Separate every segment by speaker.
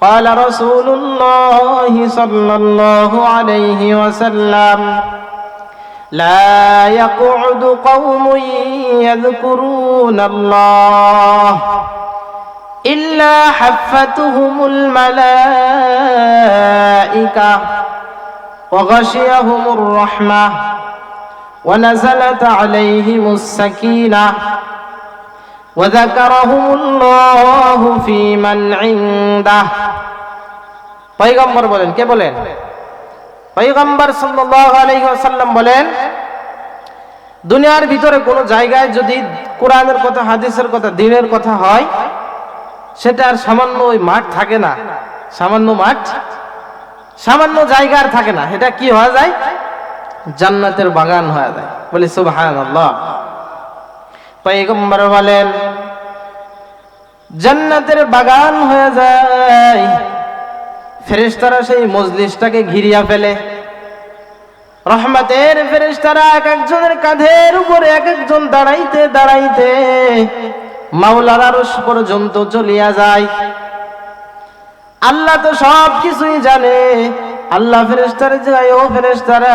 Speaker 1: قال رسول الله صلى الله عليه وسلم لا يقعد قوم يذكرون الله إلا حفتهم الملائكة وغشيهم الرحمة ونزلت عليهم السكينة. وذكرهم الله في من عنده পয়গম্বর বলেন কে বলেন পয়গম্বর সাল্লাল্লাহু আলাইহি ওয়াসাল্লাম বলেন দুনিয়ার ভিতরে কোনো জায়গায় যদি কোরআনের কথা হাদিসের কথা দিনের কথা হয় সেটা আর সামান্য ওই মাঠ থাকে না সামান্য মাঠ সামান্য জায়গা আর থাকে না এটা কি হয়ে যায় জান্নাতের বাগান হয়ে যায় বলি সুবহানাল্লাহ পয়গম্বর বলেন, জান্নাতের বাগান হয়ে যায়। ফেরেশতারা সেই মজলিসটাকে ঘিরিয়া ফেলে। রহমতের ফেরেশতারা এক একজনের কাঁধের উপরে এক একজন দাঁড়াইতে দাঁড়াইতে মাওলার আরশ পর্যন্ত চলিয়া যায়। আল্লাহ তো সব কিছুই জানে। আল্লাহ ফেরেস্তার যায় ও ফেরেস্তারা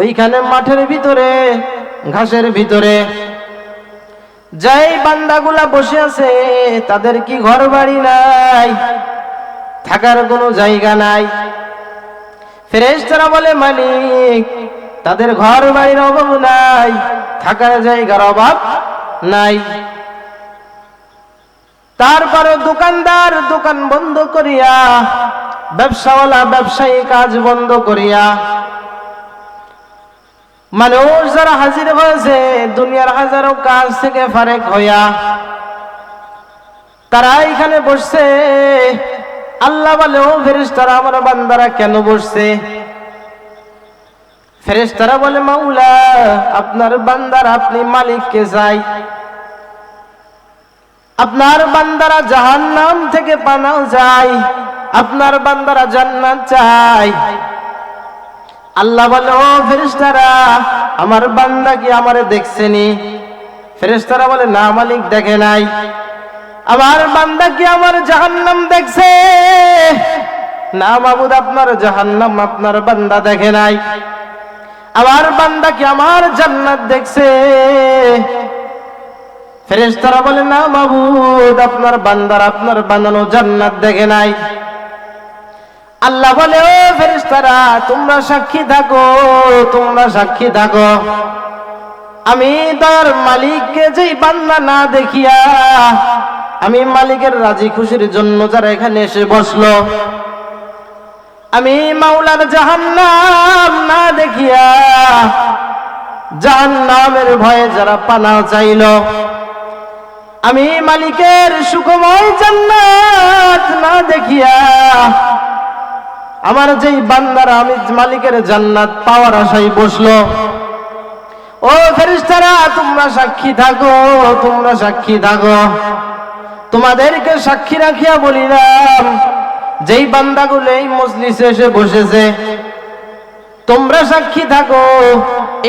Speaker 1: ওইখানে মাঠের ভিতরে ঘাসের ভিতরে। যাই বান্দাগুলা বসে আছে, তাদের কি ঘর বাড়ি নাই? থাকার কোনো জায়গা নাই। ফেরেশতারা বলে, মালিক, তাদের ঘর বাড়ির অভাব নাই, থাকার জায়গার অভাব নাই। তারপরে দোকানদার দোকান বন্ধ করিয়া, ব্যবসাওয়ালা ব্যবসায়ী কাজ বন্ধ করিয়া মানুষ যারা হাজির হয়েছে, দুনিয়ার হাজারো কাজ থেকে ফারেক হইয়া, তারা এখানে বসছে। আল্লাহ বলে, ও ফেরেশতারা, আমার বান্দারা কেন বসছে? ফেরেশতারা বলে, মাওলা, আপনার বান্দার আপনি মালিককে চাই? আপনার বান্দারা জাহান নাম থেকে পানাও যায় আপনার বান্দারা জান্নাত চাই। আল্লাহ বলে, ও ফেরেশতারা, আমার বান্দা কি আমারে দেখছেনি? ফেরেশতারা বলে, না, মালিক দেখে নাই। আমার বান্দা কি আমার জাহান্নাম দেখছে? না, মাবুদ, আপনার জাহান্নাম আপনার বান্দা দেখে নাই। আমার বান্দা কি আমার জান্নাত দেখছে? ফেরেশতারা বলে, না, মাবুদ, আপনার বান্দার আপনার বানানো জান্নাত দেখে নাই। আল্লাহ বলে, ও ফেরেশতারা, তোমরা সাক্ষী থাকো, তোমরা সাক্ষী থাকো। আমি তার মালিককে যেই বান্দা না দেখিয়া, আমি মালিকের রাজি খুশির জন্য যারা এখানে এসে বসল, আমি মাওলার জাহান্নাম না দেখিয়া, জাহান্নামের ভয়ে যারা পানা চাইল, আমি মালিকের সুখময় জান্নাত না দেখিয়া আমার যেই বান্দারা, আমি মালিকের জান্নাত পাওয়ার আশায় বসল। ও ফেরিস্তারা তোমরা সাক্ষী থাকো, তোমরা সাক্ষী থাকো। তোমাদেরকে সাক্ষী রাখিয়া বলিলাম, যেই বান্দাগুলো এই মজলিসে এসে বসেছে, তোমরা সাক্ষী থাকো,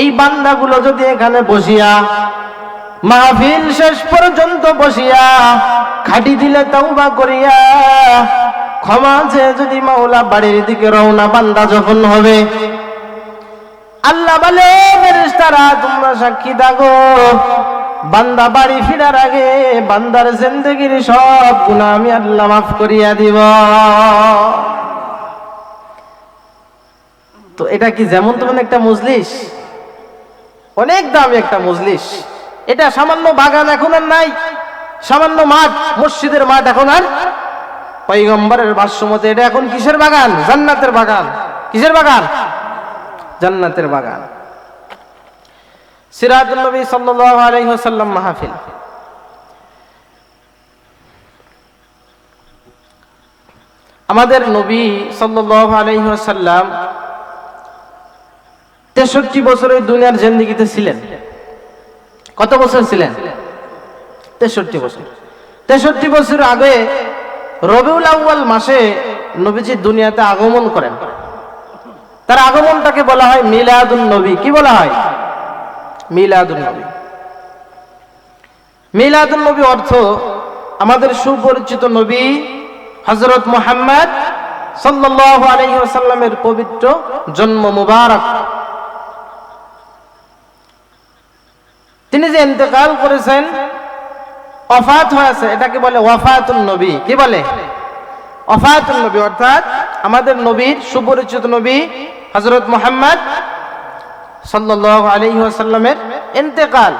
Speaker 1: এই বান্দাগুলো যদি এখানে বসিয়া মাহফিল শেষ পর্যন্ত বসিয়া, খাটি দিলে তওবা করিয়া ক্ষমা আছে যদি মাওলা বাড়ির দিকে রওনা বান্দা যখন হবে, আল্লাহ বলে, ফেরেশতারা, তোমরা সাক্ষী থাকো। বান্দা বাড়ি ফিরার আগে বান্দার জিন্দগির সব গুণা আমি আল্লাহ মাফ করিয়া দিব। তো এটা কি যেমন তেমন একটা মজলিস? অনেক দামি একটা মজলিস। এটা সামান্য বাগান এখন আর নাই, সামান্য মাঠ, মসজিদের মাঠ এখন আর পৈগম্বরের ভাষ্যমতে এটা এখন কিসের বাগান? জান্নাতের বাগান। কিসের বাগান? জান্নাতের বাগান। সিরাজুল নবী আলাইহি মাহফিল। আমাদের নবী ওয়াসাল্লাম 63 বছর এই দুনিয়ার জিন্দেগিতে ছিলেন। কত বছর ছিলেন? 63 বছর। 63 বছর আগে রবিউল আউয়াল মাসে নবীজি দুনিয়াতে আগমন করেন। তার আগমনটাকে বলা হয় মিলাদুন নবী। কি বলা হয়? মিলাদুন নবী। মিলাদুন নবী অর্থ আমাদের সুপরিচিত নবী হজরত মোহাম্মদ ওয়াসাল্লামের পবিত্র জন্ম মুবারক। তিনি যে ইন্তেকাল করেছেন অফাত হয়েছে এটাকে বলে ওয়াফাতুন নবী। কি বলে? অফাতুন নবী, অর্থাৎ আমাদের নবীর সুপরিচিত নবী হজরত মোহাম্মদ সাল্লাল্লাহু আলাইহি ওয়াসাল্লামের ইন্তেকাল।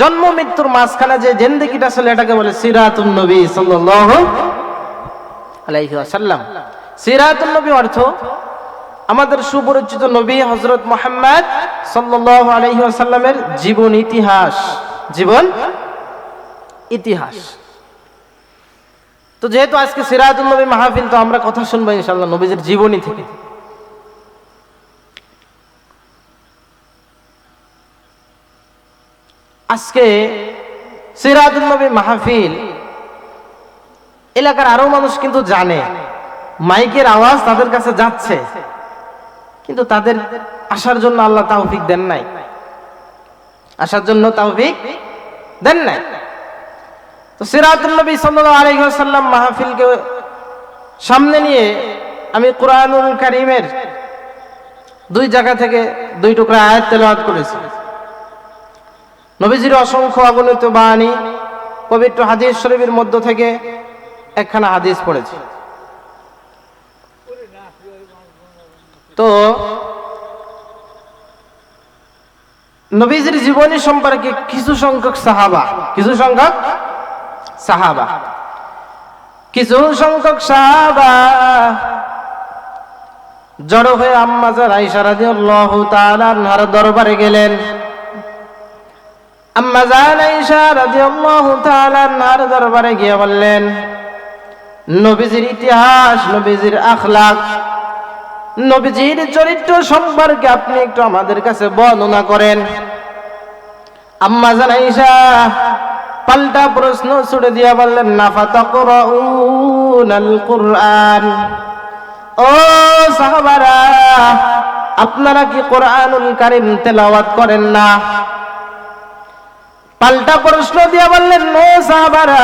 Speaker 1: জন্ম মৃত্যুর মাঝখানে যে জেন্দিগিটা ছিল, এটাকে বলে সিরাতুন নবী সাল্লাল্লাহু আলাইহি ওয়াসাল্লাম। সিরাতুন নবী অর্থ আমাদের সুপরিচিত নবী হযরত মুহাম্মদ সাল্লাল্লাহু আলাইহি ওয়াসাল্লামের জীবন ইতিহাস। জীবন ইতিহাস। তো যেহেতু আজকে সিরাতুন নবী মাহফিল, তো আমরা কথা শুনব ইনশাআল্লাহ নবীজির জীবনী থেকে। আজকে সিরাতুল নবী মাহফিল, এলাকার আরও মানুষ কিন্তু জানে, মাইকের আওয়াজ তাদের কাছে যাচ্ছে, কিন্তু তাদের আসার জন্য আল্লাহ তাওফিক দেন নাই। আসার জন্য তাওফিক দেন নাই। তো সিরাতুল নবী সাল্লাল্লাহু আলাইহি ওয়াসাল্লাম মাহফিলকে সামনে নিয়ে আমি কোরআনুল কারীমের দুই জায়গা থেকে দুই টুকরা আয়াত তেলাওয়াত করেছি। নবীজির অসংখ্য অগণিত বাণী পবিত্র হাদিস শরীফের মধ্য থেকে একখানা হাদিস পড়েছি। তো নবীজির জীবনী সম্পর্কে কিছু সংখ্যক সাহাবা, কিছু সংখ্যক সাহাবা। কিছু সংখ্যক সাহাবা? জড়ো হয়ে আম্মাজার আইসা রাদিয়াল্লাহু তাআলা আনহার দরবারে গেলেন। আম্মা জান আয়েশা রাদিয়াল্লাহু তাআলা আনহার দরবারে গিয়ে বললেন, নবীজির ইতিহাস, নবীজির আখলাক, নবীজির চরিত্র সম্পর্কে আপনি একটু আমাদের কাছে বর্ণনা করেন। আম্মা জান আয়েশা পাল্টা প্রশ্ন ছুড়ে দিয়ে বললেন নাফা তাকরাউনাল কুরআন? ও সাহাবারা, আপনারা কি কোরআনুল কারীম তেলাওয়াত করেন না? পাল্টা প্রশ্ন দিয়ে বললেন নো সাহাবারা,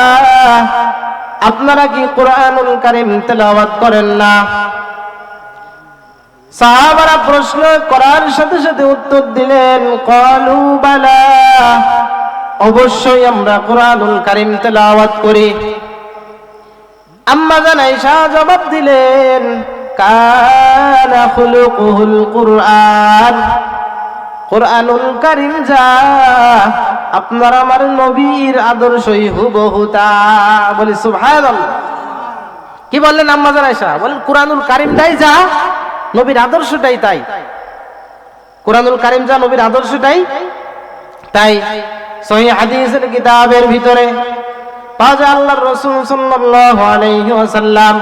Speaker 1: আপনারা কি কোরআনুল কারীম তেলাওয়াত করেন না? সাহাবারা প্রশ্ন করার সাথে সাথে উত্তর দিলেন, কলু বালা অবশ্যই আমরা কোরআনুল কারীম তেলাওয়াত করি। আম্মা জান আয়েশা জবাব দিলেন, কানা খুলুকুহুল কুরআন। কোরআনুল কারিম যা, আপনার আমার নবীর আদর্শই হুবহু তা। বলি, সুবহানাল্লাহ। কি বললেন আম্মা জান আয়েশা? বলেন, কোরআনুল কারিমটাই যা, নবীর আদর্শটাই তাই। কোরআনুল কারিম যা, নবীর আদর্শটাই তাই। সহি হাদিসের কিতাবের ভিতরে পাওয়া যায় আল্লাহর রাসূল সাল্লাল্লাহু আলাইহি ওয়াসাল্লাম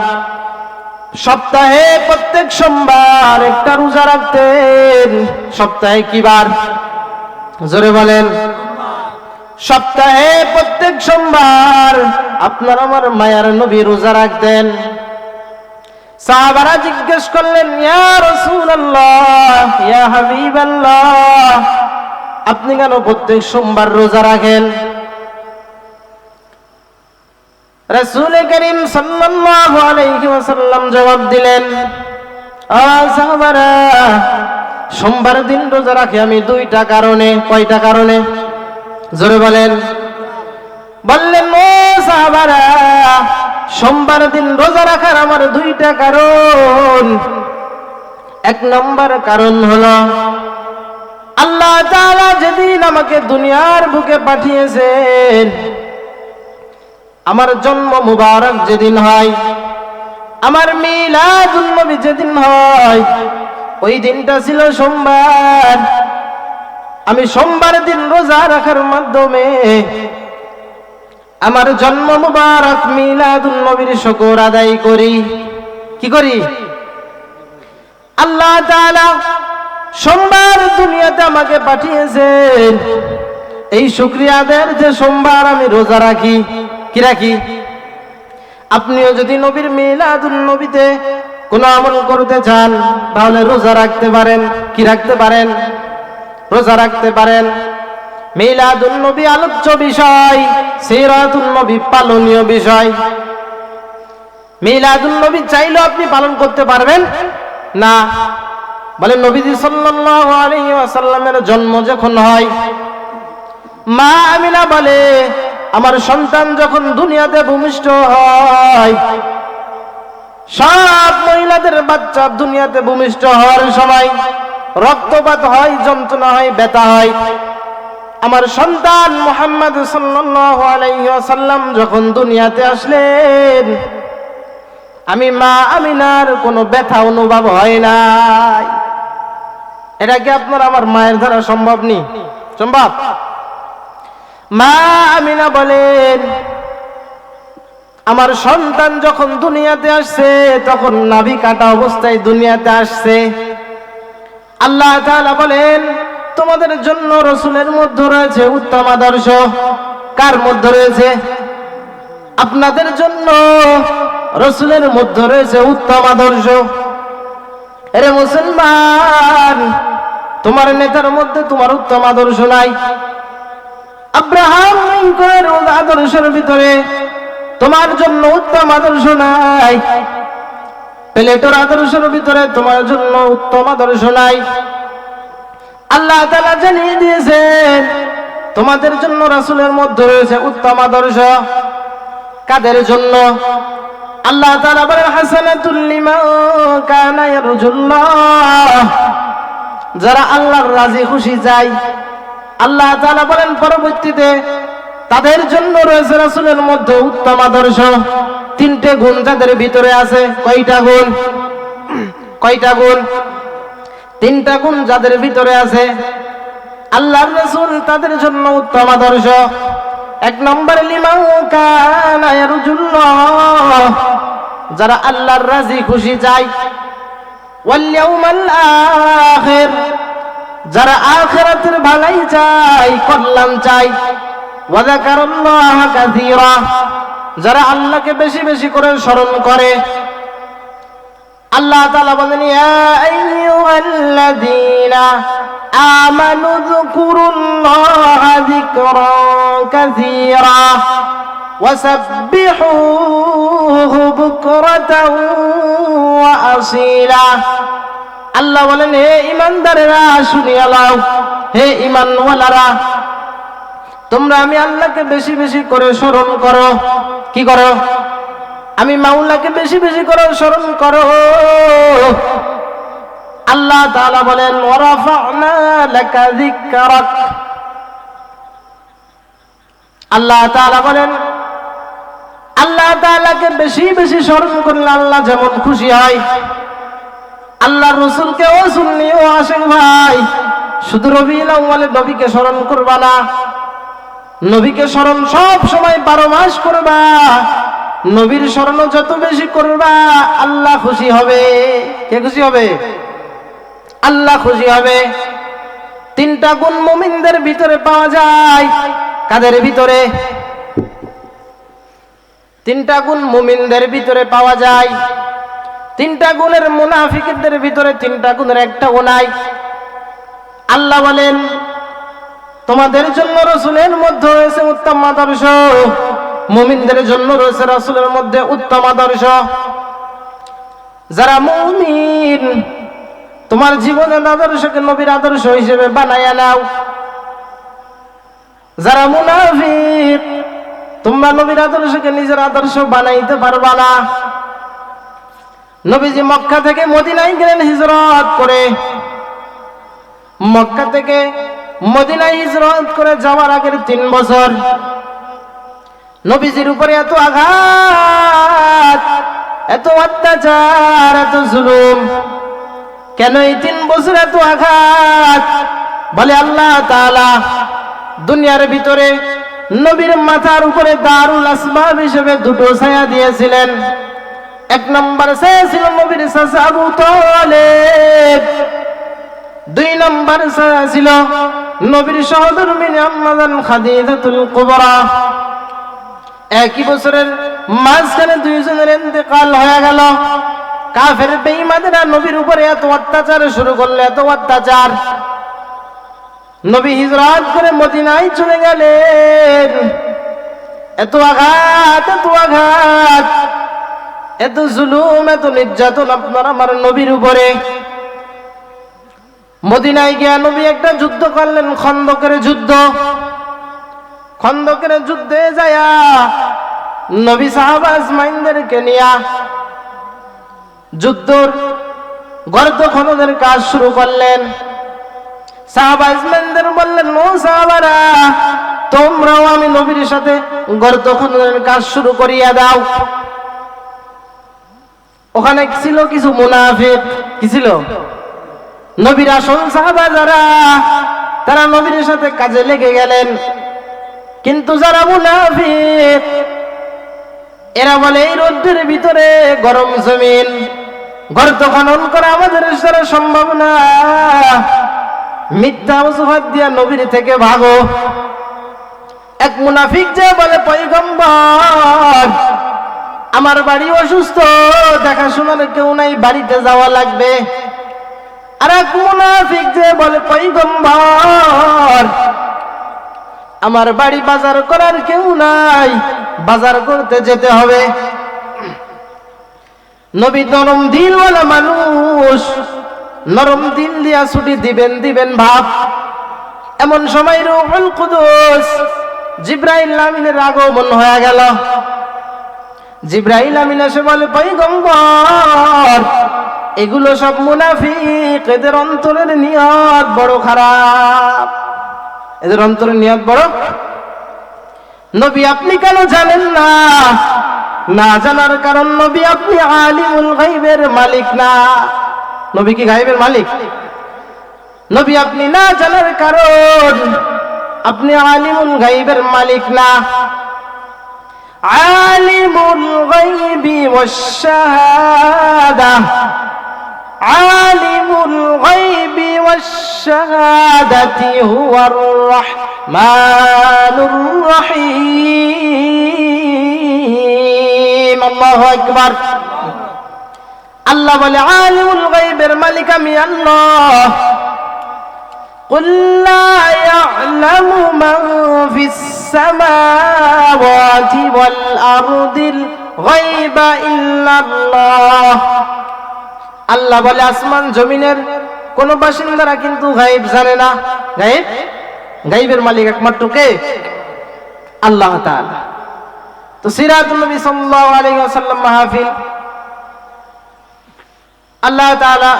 Speaker 1: সপ্তাহে প্রত্যেক সোমবার একটা রোজা রাখতেন। সপ্তাহে কি বার? জোরে বলেন। সপ্তাহে প্রত্যেক সোমবার আপনার আমার মায়ার নবী রোজা রাখতেন। সাহাবারা জিজ্ঞেস করলেন, ইয়া রাসূলুল্লাহ, ইয়া হাবিবাল্লাহ আপনি কেন প্রত্যেক সোমবার রোজা রাখেন? রাসূল করিম সাল্লাল্লাহু আলাইহি ওয়াসাল্লাম জবাব দিলেন সোমবার দিন রোজা রাখি আমি দুইটা কারণে, কয়টা কারণে? জোরে বলেন। বললেন, ও সাহাবারা, সোমবার দিন রোজা রাখার আমার দুইটা কারণ। এক নম্বর কারণ হলো আল্লাহ তাআলা যেদিন আমাকে দুনিয়ার বুকে পাঠিয়েছেন, আমার জন্ম মুবারক যেদিন হয়, আমার মিলাদুল নবী যেদিন হয়, ওই দিনটা ছিল সোমবার। আমি সোমবার দিন রোজা রাখার মাধ্যমে আমার জন্ম মুবারক মিলাদুল নবীর শকর আদায় করি। কি করি? আল্লাহ তাআলা সোমবার দুনিয়াতে আমাকে পাঠিয়েছেন। এই শুক্রিয়াদের যে সোমবার আমি রোজা রাখি, কি রাখি? আপনিও যদি নবীর মিলাদুল নবীতে কোনো আমল করতে চান, তাহলে রোজা রাখতে পারেন। কি রাখতে পারেন? রোজা রাখতে পারেন। মিলাদুল নবী আলোচ্য বিষয় সিরাতুল নবী পালনীয় বিষয়। মিলাদুল নবী চাইলেও আপনি পালন করতে পারবেন না। বলে নবীজি ওয়াসাল্লামের জন্ম যখন হয়, মা আমিনা বলে, আমার সন্তান যখন দুনিয়াতে ভূমিষ্ঠ হয়, সব মহিলাদের বাচ্চা দুনিয়াতে ভূমিষ্ঠ হওয়ার সময় রক্তপাত হয়, যন্ত্রণা হয়, ব্যথা হয়। আমার সন্তান মোহাম্মদ ওয়াসাল্লাম যখন দুনিয়াতে আসলেন আমি মা আমিনার কোনো ব্যথা অনুভব হয় নাই। এটা কি আপনার আমার মায়ের দ্বারা সম্ভব নি? সম্ভব? মা আমিনা বলেন, আমার সন্তান যখন দুনিয়াতে আসছে, তখন নাভি কাটা অবস্থায় দুনিয়াতে আসছে। আল্লাহ তাআলা বলেন, তোমাদের জন্য রসুলের মধ্যে রয়েছে উত্তম আদর্শ। কার মধ্যে রয়েছে? আপনাদের জন্য। রসুলের মধ্যে রয়েছে উত্তম আদর্শ। এরে মুসলমান, তোমার নেতার মধ্যে তোমার উত্তম আদর্শ নাই। আব্রাহাম লিঙ্কনের আদর্শের ভিতরে তোমার জন্য উত্তম আদর্শ নাই। প্লেটোর আদর্শের ভিতরে তোমার জন্য উত্তম আদর্শ নাই। আল্লাহ তালা জানিয়ে দিয়েছেন, তোমাদের জন্য রাসূলের মধ্যে রয়েছে উত্তম আদর্শ। কাদের জন্য? আল্লাহ তাআলা বলেন হাসানাতুল লিমান যারা আল্লাহর রাজি খুশি যায়, আল্লাহ তাআলা বলেন, পরবর্তীতে তাদের জন্য রয়েছে রাসূলের মধ্যে উত্তম আদর্শ। তিনটে গুণ যাদের ভিতরে আছে, কয়টা গুণ? কয়টা গুণ? তিনটা গুণ যাদের ভিতরে আছে, আল্লাহর রাসূল তাদের জন্য উত্তম আদর্শ। এক নম্বর যারা আল্লাহর রাজি খুশি আখির। যারা আখিরাতের ভালাই চাই কল্যাণ চাই যারা আল্লাহকে বেশি বেশি করে স্মরণ করে। আল্লাহ তাআলা বলেন ইয়া আইয়ুহাল্লাযীনা আমানু যকুরুল্লাহা যিকরান কাসীরা وسبحوه بكرة وأصيلا আল্লাহ বলেন হে ইমানদারেরা শুনিয়া লাও হে ইমানওয়ালারা তোমরা আমি আল্লাহকে বেশি বেশি করে স্মরণ করো কি করো আমি মাওলাকে বেশি বেশি করে স্মরণ করো আল্লাহ তাআলা বলেন আল্লাহ তাআলা বলেন, আল্লাহ তাআলাকে বেশি বেশি স্মরণ করলে আল্লাহ যেমন খুশি হয়। আল্লাহ রসুলকে, ও শুননি ও আসেন ভাই, শুধু রবি আউ্বালে নবীকে স্মরণ করবা না। নবীকে স্মরণ সব সময় বারো মাস করবা। নবীর স্মরণ যত বেশি করবা, আল্লাহ খুশি হবে। কে খুশি হবে? আল্লাহ খুশি হবে। তিনটা গুণ মুমিনদের ভিতরে পাওয়া যায়। কাদের ভিতরে? তিনটা গুণ মুমিনদের ভিতরে পাওয়া যায়। তিনটা গুণের মুনাফিকদের ভিতরে তিনটা গুণের একটা নাই। আল্লাহ বলেন, তোমাদের জন্য রসুলের মধ্যে রয়েছে উত্তম আদর্শ। মুমিনদের জন্য রয়েছে রসুলের মধ্যে উত্তম আদর্শ। যারা মুমিন তোমার জীবনের আদর্শকে নবীর আদর্শ হিসেবে বানাইয়া নাও। যারা মুনাফিক, তোমরা নবীর আদর্শকে নিজের আদর্শ বানাইতে পারবা না। নবীজি মক্কা থেকে মদিনায় গেলেন হিজরত করে। মক্কা থেকে মদিনায় হিজরত করে যাওয়ার আগের তিন বছর নবীজির উপরে এত আঘাত, এত অত্যাচার, এত জুলুম। কেন এই তিন বছর এত আঘাত? বলে আল্লাহ তাআলা, দুনিয়ার ভিতরে নবীর মাথার উপরে দারুল আসবাব হিসেবে দুটো ছায়া দিয়েছিলেন। এক নম্বর ছায়া ছিল নবীর চাচা আবু তালেব। দুই নম্বর ছায়া ছিল নবীর সহধর্মিনী আম্মাজান খাদিজাতুল কুবরা। একই বছরের মাঝখানে দুইজনের ইন্তেকাল হয়ে গেল। কাফের বেঈমানেরা নবীর উপরে এত অত্যাচার শুরু করলে, এত অত্যাচার। নবী হিজরত করে মদিনায় চলে গেলেন। এত আঘাত এত আঘাত, এত জুলুম, এত নির্যাতন আপনার আমার নবীর উপরে। মদিনায় গিয়া নবী একটা যুদ্ধ করলেন, খন্দকের যুদ্ধ। খন্দকের যুদ্ধে যায়া নবী সাহাবাজ আজমাইনদেরকে নিয়া যুদ্ধর গর্ত খননের কাজ শুরু করলেন। বললেন আমি নবীর সাথে কাজ শুরু করিয়া ওখানে ছিল কিছু কি ছিল? সাহাবা যারা, তারা নবীর সাথে কাজে লেগে গেলেন। কিন্তু যারা মুনাফিক, এরা বলে, এই রোদ্রের ভিতরে গরম জমিন। গর্ত খনন করা আমাদের সারা সম্ভব না। মিথ্যা অজুহাত দিয়া নবীর থেকে ভাগো। এক মুনাফিক যে বলে পৈগম্বর আমার বাড়ি অসুস্থ, দেখাশোনার কেউ নাই, বাড়িতে যাওয়া লাগবে। আর এক মুনাফিক যে বলে পৈগম্বর আমার বাড়ি বাজার করার কেউ নাই, বাজার করতে যেতে হবে। নবী নরম দিলওয়ালা মানুষ, নরম দিল দিয়া ছুটি দিবেন দিবেন ভাব। এমন সময় রুহুল কুদুস জিব্রাইল আমিনের আগমন হয়ে গেল। জিব্রাইল আমিন এসে বলে পৈগম্বর এগুলো সব মুনাফিক, এদের অন্তরের নিয়ত বড় খারাপ। এদের অন্তরের নিয়ত বড়? নবী, আপনি কেন জানেন না? না জানার কারণ নবী, আপনি আলিমুল গাইবের মালিক না। নবী কি গাইবের মালিক? নবী, আপনি না জানার কারণ আপনি আলিমুল গাইবের মালিক না। আলিমুল গাইবি ওয়াশহাদা আলিমুল গাইবি ওয়াশহাদাতি হুয়ার রাহমানুর রহিম। الرحيم الله أكبر আল্লাহ বলে আলিমুল গাইবের মালিক আমি আল্লাহ قل لا يعلم من في السماوات والأرض الغيب إلا الله আল্লাহ বলে আসমান জমিনের কোন বাসিন্দারা কিন্তু গাইব জানে না গাইব গাইবের মালিক একমাত্র কে আল্লাহ তাআলা তো সিরাতুল নবী সাল্লাল্লাহু আলাইহি ওয়াসাল্লাম মাহফিল। আল্লাহ তাআলা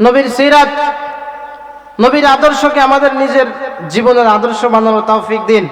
Speaker 1: নবীর সিরাত, নবীর আদর্শকে আমাদের নিজের জীবনের আদর্শ বানানোর তৌফিক দিন।